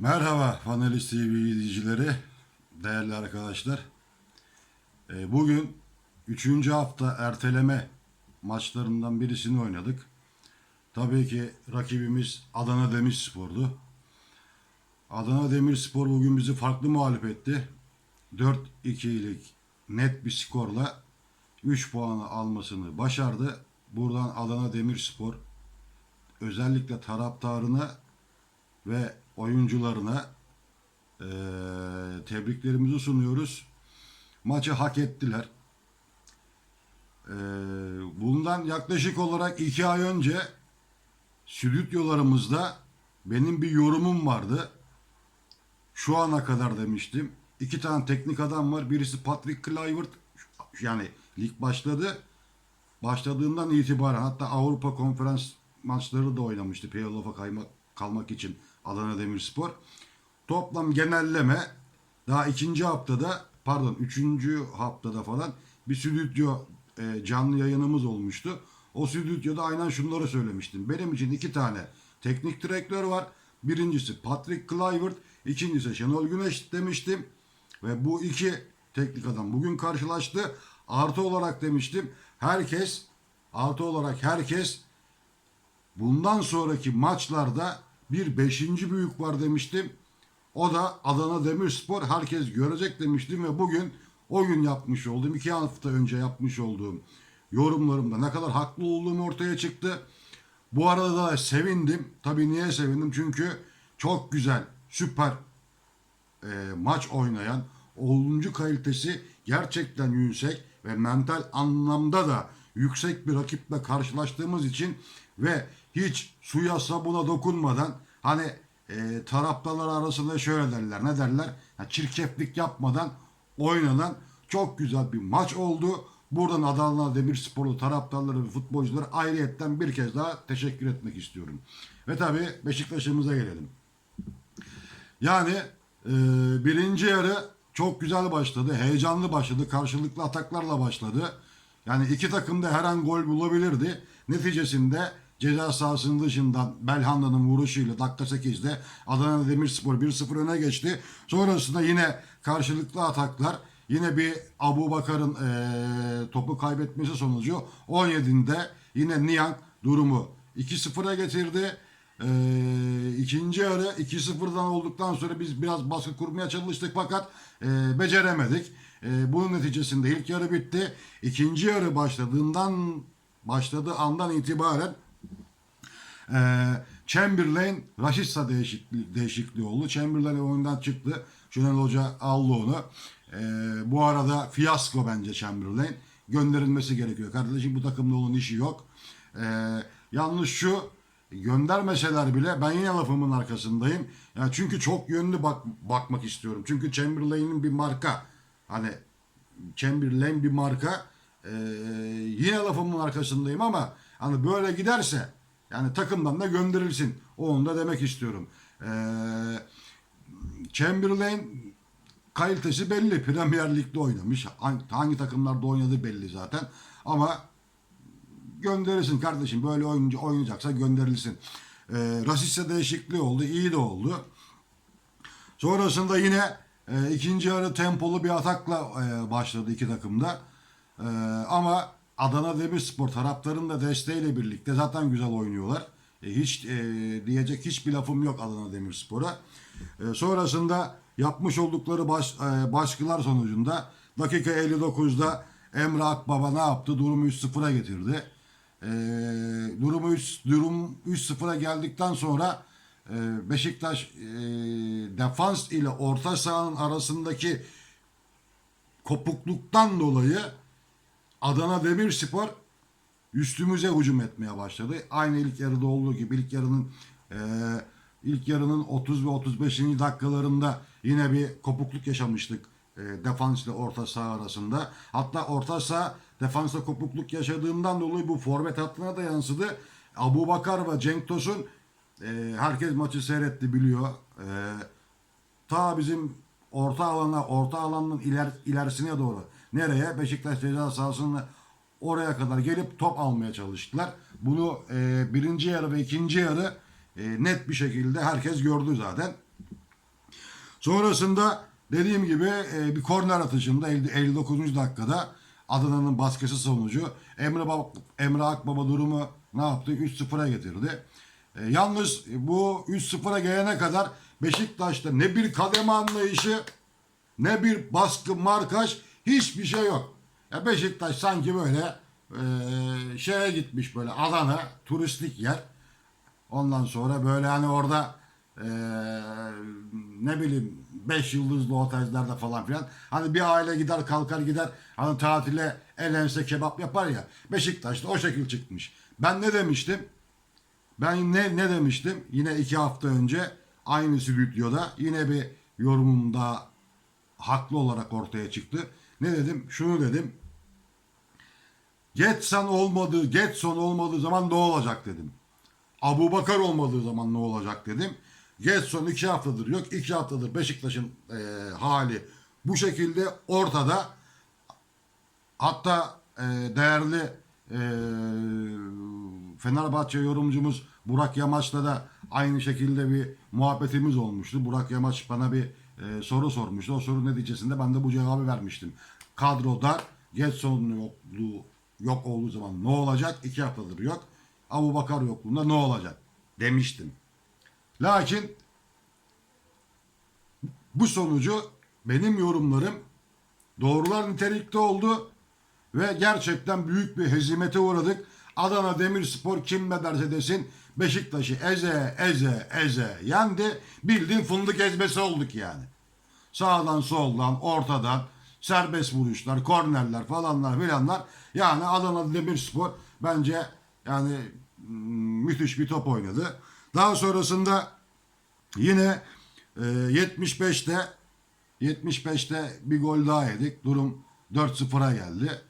Merhaba Panelist TV izleyicileri, değerli arkadaşlar. Ee, Bugün 3. hafta erteleme maçlarından birisini oynadık. Tabii ki rakibimiz Adana Demirspor'du. Adana Demirspor bugün bizi farklı mağlup etti. 4-2'lik net bir skorla 3 puanı almasını başardı. Buradan Adana Demirspor özellikle taraftarına ve oyuncularına eee, tebriklerimizi sunuyoruz. Maçı hak ettiler. Eee, bundan yaklaşık olarak iki ay önce stüdyolarımızda benim bir yorumum vardı. Şu ana kadar demiştim. İki tane teknik adam var. Birisi Patrick Kluivert. Yani lig başladı. Başladığından itibaren hatta Avrupa Konferans maçları da oynamıştı. Playoff'a kalmak için Adana Demirspor. Toplam genelleme daha ikinci haftada pardon üçüncü haftada falan bir stüdyo e, canlı yayınımız olmuştu. O stüdyoda aynen şunları söylemiştim. Benim için iki tane teknik direktör var. Birincisi Patrick Kluivert, ikincisi Şenol Güneş demiştim. Ve bu iki teknik adam bugün karşılaştı. Artı olarak demiştim. Herkes artı olarak herkes bundan sonraki maçlarda bir beşinci büyük var demiştim. O da Adana Demirspor herkes görecek demiştim ve bugün o gün yapmış olduğum iki hafta önce yapmış olduğum yorumlarımda ne kadar haklı olduğum ortaya çıktı. Bu arada da sevindim. Tabii niye sevindim? Çünkü çok güzel, süper e, maç oynayan, oyuncu kalitesi gerçekten yüksek ve mental anlamda da yüksek bir rakiple karşılaştığımız için ve hiç suya sabuna dokunmadan hani e, taraftarlar arasında şöyle derler ne derler ya çirkeflik yapmadan oynanan çok güzel bir maç oldu. Buradan Adana Demirsporlu taraftarları ve futbolculara ayrıyetten bir kez daha teşekkür etmek istiyorum. Ve tabii Beşiktaş'ımıza gelelim. Yani e, birinci yarı çok güzel başladı. Heyecanlı başladı. Karşılıklı ataklarla başladı. Yani iki takım da her an gol bulabilirdi. Neticesinde ceza sahasının dışından Belhanda'nın vuruşuyla dakika 8'de Adana Demirspor 1-0 öne geçti. Sonrasında yine karşılıklı ataklar yine bir Abu Bakar'ın e, topu kaybetmesi sonucu 17'de yine Niang durumu 2-0'a getirdi. Ee, ikinci yarı 2-0'dan olduktan sonra biz biraz baskı kurmaya çalıştık fakat e, beceremedik. E, bunun neticesinde ilk yarı bitti. İkinci yarı başladığından başladığı andan itibaren e, Chamberlain Rashica değişikliği, değişikliği oldu. Chamberlain oyundan çıktı. Şenol Hoca aldı onu. E, bu arada fiyasko bence Chamberlain. Gönderilmesi gerekiyor. Kardeşim bu takımda onun işi yok. E, yalnız şu göndermeseler bile ben yine lafımın arkasındayım. Yani çünkü çok yönlü bak bakmak istiyorum. Çünkü Chamberlain'in bir marka. Hani Chamberlain bir marka. Ee, yine lafımın arkasındayım ama hani böyle giderse yani takımdan da gönderilsin. Onu da demek istiyorum. Ee, Chamberlain kalitesi belli. Premier Lig'de oynamış. Hangi, takımlarda oynadığı belli zaten. Ama gönderilsin kardeşim. Böyle oyuncu oynayacaksa gönderilsin. Ee, Rasiste değişikliği oldu. iyi de oldu. Sonrasında yine e, ikinci yarı tempolu bir atakla e, başladı iki takımda. E, ama Adana Demirspor taraftarının da desteğiyle birlikte zaten güzel oynuyorlar. E, hiç e, diyecek hiçbir lafım yok Adana Demirspor'a. E, sonrasında yapmış oldukları baş, e, baskılar sonucunda dakika 59'da Emre Akbaba ne yaptı? Durumu 3-0'a getirdi. E, durumu 3 durum 3-0'a geldikten sonra e, Beşiktaş e, defans ile orta sahanın arasındaki kopukluktan dolayı Adana Demirspor üstümüze hücum etmeye başladı. Aynı ilk yarıda olduğu gibi ilk yarının e, ilk yarının 30 ve 35. dakikalarında yine bir kopukluk yaşamıştık e, defans ile orta saha arasında. Hatta orta saha defansta kopukluk yaşadığından dolayı bu forvet hattına da yansıdı. Abu Bakar ve Cenk Tosun e, herkes maçı seyretti biliyor. E, ta bizim orta alana, orta alanın iler, ilerisine doğru. Nereye? Beşiktaş ceza sahasının oraya kadar gelip top almaya çalıştılar. Bunu e, birinci yarı ve ikinci yarı e, net bir şekilde herkes gördü zaten. Sonrasında dediğim gibi e, bir korner atışında 50 59. dakikada Adana'nın baskısı sonucu Emre, Bab- Emre Akbaba durumu ne yaptı? 3-0'a getirdi. E, yalnız bu 3-0'a gelene kadar Beşiktaş'ta ne bir kademe anlayışı ne bir baskı markaj hiçbir şey yok. Ya Beşiktaş sanki böyle e, şeye gitmiş böyle Adana turistik yer. Ondan sonra böyle hani orada e, ne bileyim 5 yıldızlı otellerde falan filan. Hani bir aile gider kalkar gider hani tatile elense kebap yapar ya. Beşiktaş'ta o şekil çıkmış. Ben ne demiştim? Ben ne ne demiştim? Yine iki hafta önce aynı stüdyoda yine bir yorumum daha haklı olarak ortaya çıktı. Ne dedim? Şunu dedim. Getson olmadığı, Getson olmadığı zaman ne olacak dedim. Abu Bakar olmadığı zaman ne olacak dedim. Getson iki haftadır yok. iki haftadır Beşiktaş'ın e, hali bu şekilde ortada. Hatta e, değerli e, Fenerbahçe yorumcumuz Burak Yamaç'la da aynı şekilde bir muhabbetimiz olmuştu. Burak Yamaç bana bir e, soru sormuştu. O sorunun neticesinde ben de bu cevabı vermiştim. Kadroda Getson'un yokluğu yok olduğu zaman ne olacak? İki haftadır yok. Abu Bakar yokluğunda ne olacak? Demiştim. Lakin bu sonucu benim yorumlarım doğrular nitelikte oldu ve gerçekten büyük bir hezimete uğradık. Adana Demirspor kim ne derse desin Beşiktaş'ı eze eze eze yendi. Bildiğin fındık ezmesi olduk yani. Sağdan soldan ortadan serbest vuruşlar, kornerler falanlar filanlar. Yani Adana Demirspor bence yani mm, müthiş bir top oynadı. Daha sonrasında yine e, 75'te 75'te bir gol daha yedik. Durum 4-0'a geldi.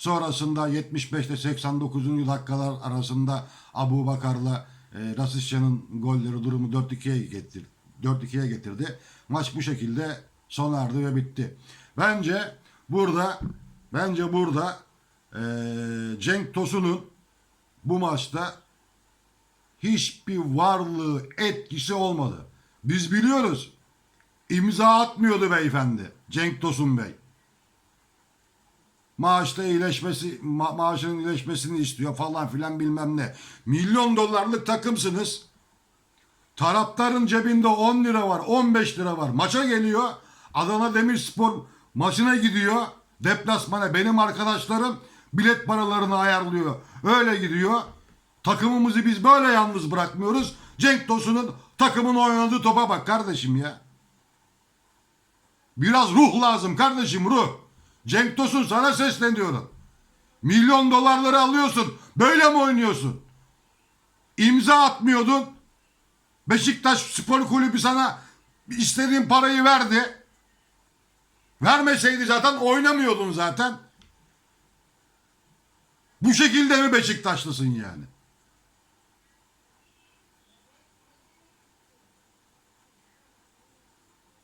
Sonrasında 75'te 89. dakikalar arasında Abu Bakar'la e, Rasişcan'ın golleri durumu 4-2'ye getirdi. 4-2'ye getirdi. Maç bu şekilde sona erdi ve bitti. Bence burada bence burada e, Cenk Tosun'un bu maçta hiçbir varlığı etkisi olmadı. Biz biliyoruz. İmza atmıyordu beyefendi. Cenk Tosun Bey. Maaşta iyileşmesi, ma- maaşının iyileşmesini istiyor falan filan bilmem ne. Milyon dolarlık takımsınız. Taraftarın cebinde 10 lira var, 15 lira var. Maça geliyor. Adana Demirspor maçına gidiyor. Deplasmana benim arkadaşlarım bilet paralarını ayarlıyor. Öyle gidiyor. Takımımızı biz böyle yalnız bırakmıyoruz. Cenk Tosun'un takımın oynadığı topa bak kardeşim ya. Biraz ruh lazım kardeşim ruh. Cenk Tosun sana sesleniyorum. Milyon dolarları alıyorsun. Böyle mi oynuyorsun? İmza atmıyordun. Beşiktaş Spor Kulübü sana istediğin parayı verdi. Vermeseydi zaten oynamıyordun zaten. Bu şekilde mi Beşiktaşlısın yani?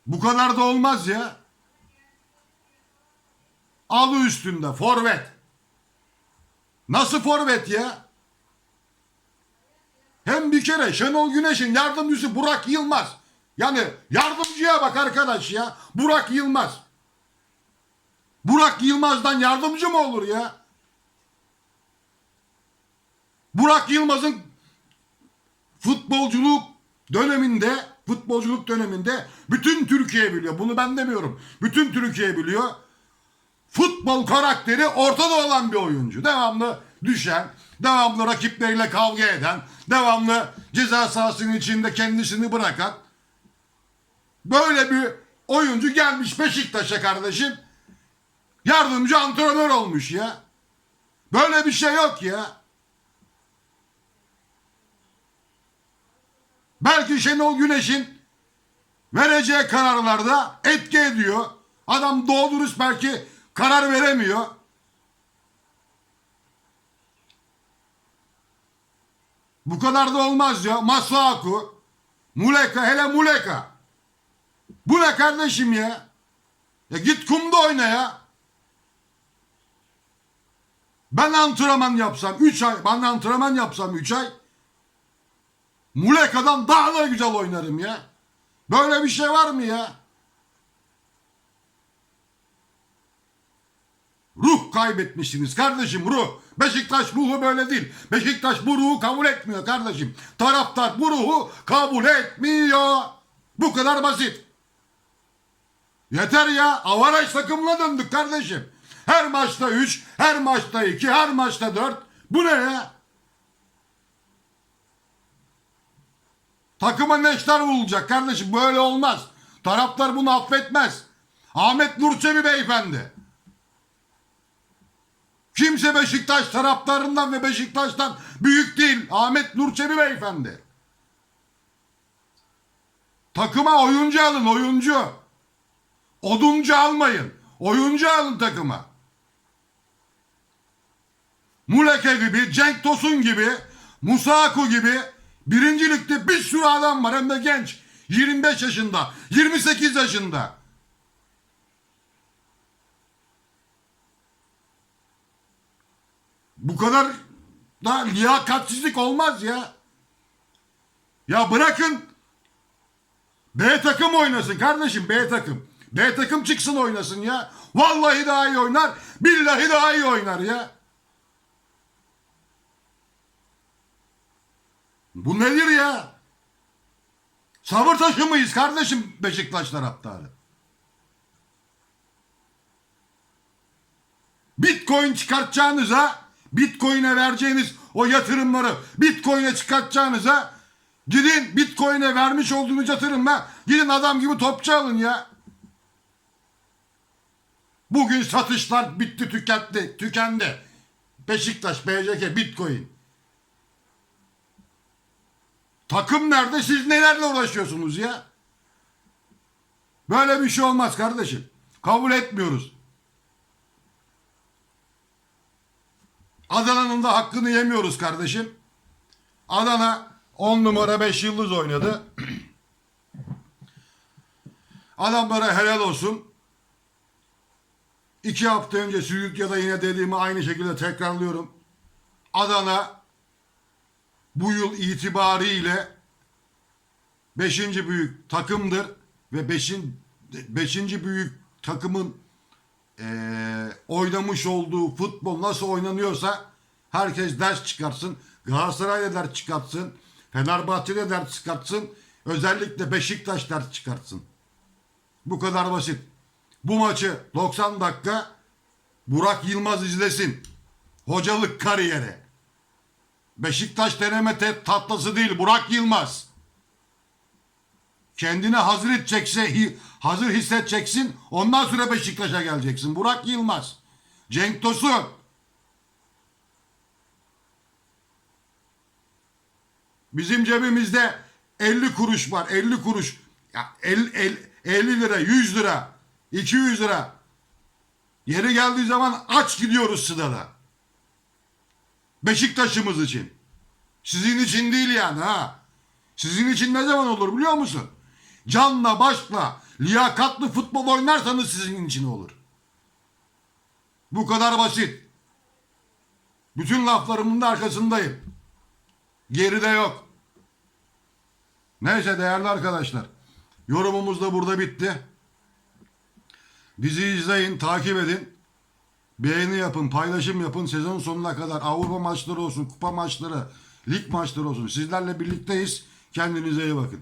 Bu kadar da olmaz ya. Alı üstünde forvet. Nasıl forvet ya? Hem bir kere Şenol Güneş'in yardımcısı Burak Yılmaz. Yani yardımcıya bak arkadaş ya. Burak Yılmaz. Burak Yılmaz'dan yardımcı mı olur ya? Burak Yılmaz'ın futbolculuk döneminde futbolculuk döneminde bütün Türkiye biliyor. Bunu ben demiyorum. Bütün Türkiye biliyor. Futbol karakteri ortada olan bir oyuncu. Devamlı düşen, devamlı rakipleriyle kavga eden, devamlı ceza sahasının içinde kendisini bırakan böyle bir oyuncu gelmiş Beşiktaş'a kardeşim. Yardımcı antrenör olmuş ya. Böyle bir şey yok ya. Belki Şenol Güneş'in vereceği kararlarda etki ediyor. Adam doğru belki karar veremiyor. Bu kadar da olmaz ya. Masuaku, Muleka, hele Muleka. Bu ne kardeşim ya? Ya git kumda oyna ya. Ben antrenman yapsam 3 ay, ben antrenman yapsam 3 ay Muleka'dan daha da güzel oynarım ya. Böyle bir şey var mı ya? Ruh kaybetmişsiniz kardeşim ruh. Beşiktaş ruhu böyle değil. Beşiktaş bu ruhu kabul etmiyor kardeşim. Taraftar bu ruhu kabul etmiyor. Bu kadar basit. Yeter ya. Avaraj takımına döndük kardeşim. Her maçta 3, her maçta 2, her maçta 4. Bu ne ya? Takıma neşter vurulacak kardeşim. Böyle olmaz. Taraftar bunu affetmez. Ahmet Nurçevi beyefendi. Kimse Beşiktaş taraftarından ve Beşiktaş'tan büyük değil. Ahmet Nurçevi beyefendi. Takıma oyuncu alın oyuncu. Oduncu almayın. Oyuncu alın takıma. Muleke gibi, Cenk Tosun gibi, Musaku gibi birinci ligde bir sürü adam var hem de genç. 25 yaşında, 28 yaşında. Bu kadar da liyakatsizlik olmaz ya. Ya bırakın B takım oynasın kardeşim B takım. B takım çıksın oynasın ya. Vallahi daha iyi oynar. Billahi daha iyi oynar ya. Bu nedir ya? Sabır taşı mıyız kardeşim Beşiktaş taraftarı? Bitcoin çıkartacağınıza, Bitcoin'e vereceğiniz o yatırımları Bitcoin'e çıkartacağınıza gidin Bitcoin'e vermiş olduğunuz yatırımla gidin adam gibi topçu alın ya. Bugün satışlar bitti tüketti, tükendi. Beşiktaş, BCK, Bitcoin. Takım nerede? Siz nelerle uğraşıyorsunuz ya? Böyle bir şey olmaz kardeşim. Kabul etmiyoruz. Adana'nın da hakkını yemiyoruz kardeşim. Adana 10 numara 5 yıldız oynadı. Adamlara helal olsun. İki hafta önce Sülükya'da yine dediğimi aynı şekilde tekrarlıyorum. Adana bu yıl itibariyle 5. büyük takımdır ve 5. 5. büyük takımın eee, oynamış olduğu futbol nasıl oynanıyorsa herkes ders çıkarsın. Galatasaray'da ders çıkartsın. Fenerbahçe'de ders çıkartsın. Özellikle Beşiktaş ders çıkartsın. Bu kadar basit. Bu maçı 90 dakika Burak Yılmaz izlesin. Hocalık kariyeri. Beşiktaş deneme tatlısı değil Burak Yılmaz. Kendine hazır edecekse hazır hissedeceksin. Ondan sonra Beşiktaş'a geleceksin. Burak Yılmaz. Cenk Tosun. Bizim cebimizde 50 kuruş var. 50 kuruş. Ya 50, 50, 50 lira, 100 lira, 200 lira. Yeri geldiği zaman aç gidiyoruz sırada. Beşiktaş'ımız için. Sizin için değil yani ha. Sizin için ne zaman olur biliyor musun? Canla başla liyakatlı futbol oynarsanız sizin için olur. Bu kadar basit. Bütün laflarımın da arkasındayım. Geride yok. Neyse değerli arkadaşlar. Yorumumuz da burada bitti. Bizi izleyin, takip edin. Beğeni yapın, paylaşım yapın. Sezon sonuna kadar Avrupa maçları olsun, kupa maçları, lig maçları olsun. Sizlerle birlikteyiz. Kendinize iyi bakın.